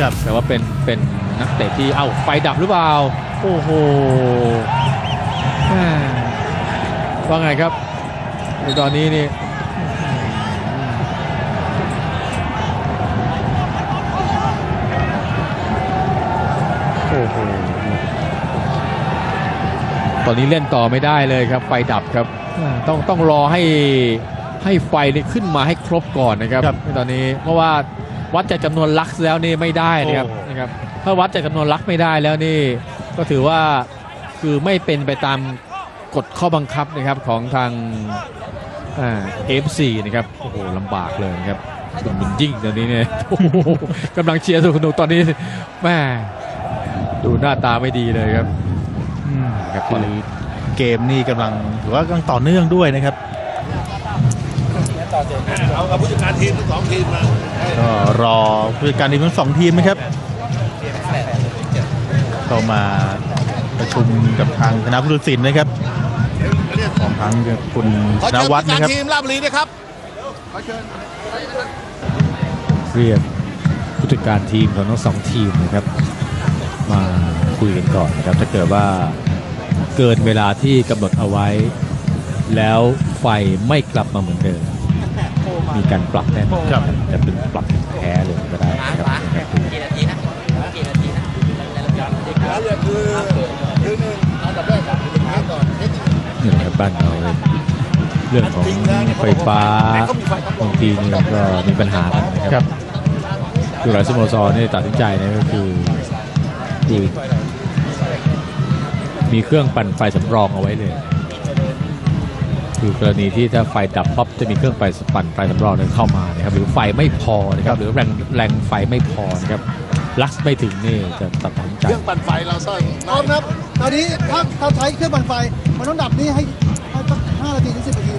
ครับ แต่ว่าเป็นเป็นนักเตะที่เอ้าไฟดับหรือเปล่า โอ้โหแม่ว่าไงครับในตอนนี้นี่โอ้โหตอนนี้เล่นต่อไม่ได้เลยครับ ไฟดับครับอ่าต้องต้องรอให้ให้ไฟนี่ขึ้นมาให้ครบก่อนนะครับครับในตอนนี้เพราะว่า วัดจากจำนวนลักซ์แล้วนี่ไม่ได้นะครับโอ้นะครับถ้าวัดจากจำนวนลักซ์ไม่ได้แล้วนี่ก็ถือว่าคือไม่เป็นไปตามกฎข้อบังคับนะครับของทางอ่า FC นะครับโอ้โหลำบากเลยนะครับคุณบุญยิ่งตอนนี้เนี่ยโอ้โหกำลังเชียร์สนุกตอนนี้แม่ดูหน้าตาไม่ดีเลยครับอืมครับตคือนอนี้เกมนี่กำลังถือว่ากำลังต่อเนื่องด้วยนะครับ เอากับผู้จัดการทีมทั้งสองทีมมาก็รอผู้จัดการทีมทั้งสองทีมนะครับเข้ามาประชุมกับทางคณะผู้ตัดสินนะครับของทางคุณขอชเชินะญวัผู้ฒน์จัดนะครับการทีมราชบุรีนะครับขอเชิญเรียกผู้จัดการทีมของทั้งสองทีมนะครับ มาคุยกันก่อนนะครับถ้าเกิดว่าเกินเวลาที่กำหนดเอาไว้ แล้วไฟไม่กลับมาเหมือนเดิม มีการปรับแน่นอนครับ จะเป็นปรับแพ้เลยก็ได้นะครับนะครับกี่นาทีนะกี่นาทีนะในระยะเด็กแล้วเรื่องคือคือหนึ่งอันดับแรกกับผู้จัดการก่อนเทคนิคนี่นะครับบ้านเราเรื่องของไฟฟ้าบางทีนี่ก็มีปัญหากันนะคครัรับคือหลายสโมสรเนี่ยตัดสินใจนะก็คือคือมีเครื่องปั่นไฟสำรองเอาไว้เลย คือกรณีที่ถ้าไฟดับปั๊บจะมีเครื่องไฟปั่นไฟสำรองนั้นเข้ามานะครับหรือไฟไม่พอนะครับหรือแรงแรงไฟไม่พอนะครับลักไม่ถึงนี่จะตัดสินใจเครื่องปั่นไฟเราสร้างพร้อมครับตอนนี้ถ้าถ้าใช้เครื่องปั่นไฟมันต้องดับนี่ให้ให้สักห้านาทีถึงสิบนาที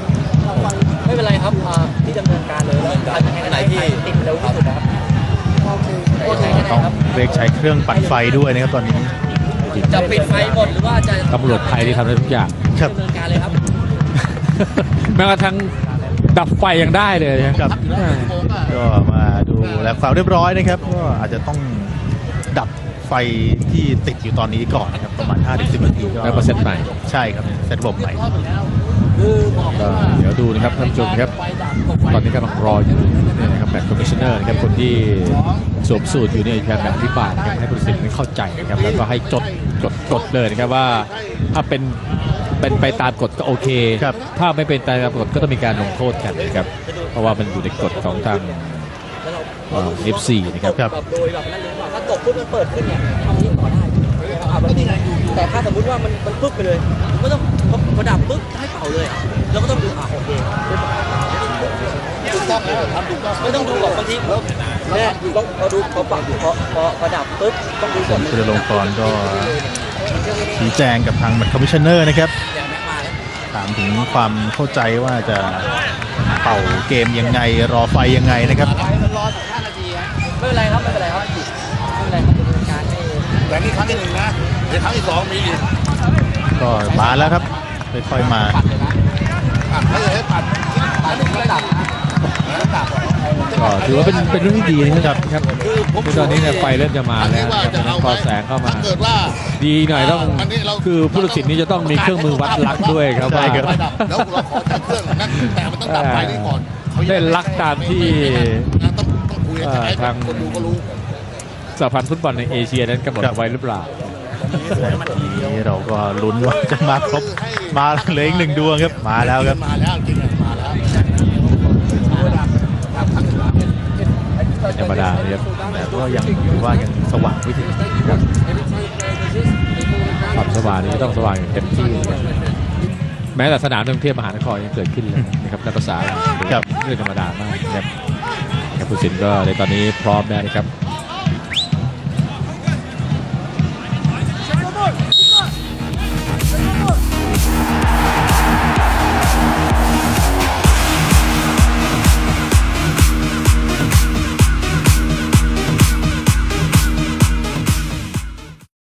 ดับไฟไม่เป็นไรครับอ่าที่ดำเนินการเลยแล้วอันไหนที่ติดเร็วที่สุดนะครับโอเคโอเคต้องเรียกใช้เครื่องปั่นไฟด้วยนะครับตอนนี้จะปิดไฟหมดหรือว่าจะตำรวจไทยที่ทำได้ทุกอย่างครับดำเนินการเลยครับ แม้กระทั่งดับไฟยังได้เลยนะ ครับก็มาดูแลความเรียบร้อยนะครับ ก็อาจจะต้องดับไฟที่ติดอยู่ตอนนี้ก่อนนะครับ ประมาณ 5-10นาทีก็แล้วก็เซตใหม่ ใช่ครับเซตระบบใหม่ ก็เดี๋ยวดูนะครับท่านผู้ชมครับ ตอนนี้กำลังรออยู่เนี่ยนะครับแบทคอมมิชเนอร์นะครับคนที่สวมสูตรอยู่เนี่ยพยายามแบบอธิบายนะครับให้ผู้ตัดสินได้เข้าใจนะครับแล้วก็ให้จดจดจดเลยนะครับว่าถ้าเป็น เป็นไปตามกฎก็โอเค ครับ ถ้าไม่เป็นตามกฎก็ต้องมีการลงโทษกันนะครับ เพราะว่ามันอยู่ในกฎของทางเอฟซีนะครับ ครับ แบบโดยแบบนั้นเลยว่าถ้าตกปุ๊บมันเปิดขึ้นเนี่ยทำนี้ต่อได้อ่าแบบนี้แต่ถ้าสมมติว่ามันมันปึ๊บไปเลยก็ต้องพอพอดับปุ๊บให้เป่าเลยอะแล้วก็ต้องดูอะโอเคถูกต้องเลยทำถูกต้องไม่ต้องดูหรอกบางทีเนี่ยต้องพอดูพอปักพอพอพอดับปุ๊บต้องดูก่อน คุณลงกรณ์ก็ ชี้แจงกับทางบัตรคอมมิชเนอร์นะครับถามถึงความเข้าใจว่าจะเป่าเกมยังไงรอไฟยังไงนะครับไม่เป็นไรครับไม่เป็นไรครับไม่เป็นไรครับดำเนินการให้แต่นี่ครั้งที่หนึ่งนะเดี๋ยวครั้งที่สองมีอีกก็มาแล้วครับค่อยๆมาอะถ้าอยากให้ปัดปัดหนึ่งก็ดับแล้วดับ ก็ถือว่าเป็นเป็นเรื่องที่ดีนะครับครับคือผมคือตอนนี้เนี่ยไฟเริ่มจะมาอันแล้นี้วว่านะครับจะเอาพอแสงเข้ามาถ้าเกิดว่าดีหน่อยต้องอันนี้เราคือผู้ตัดสินนี่จะต้องมีเครื่องมือวัดลักษณ์ด้วยครับใช่ว่าครับไฟดับแล้วเราขอใช้เครื่องนั้นแต่มันต้องดับไฟนี้ก่อนเขายังได้ลักตามที่นะต้องต้องคุยกันให้ทางคนดูก็รู้สหพันธ์ฟุตบอลในเอเชียนั้นกำหนดครับไว้หรือเปล่าทีนี้เราก็ลุ้นว่าจะมาครบมาเหลืออีกหนึ่งดวงครับมาแล้วครับ มาแล้วจริงๆมาแล้ว ธรรมดาเนี่ย ครับแต่ก็ยังถือว่ายังสว่างไม่ถึงครับความสว่างนี่ก็ต้องสว่างอย่างเต็มที่นะครับแม้แต่สนามกรุงเทพมหานครยังเกิดขึ้นเลยนะครับในภาษาครับเรื่องธรรมดามากนะครับครับผู้ตัดสินก็ในตอนนี้พร้อมแล้วนะครับ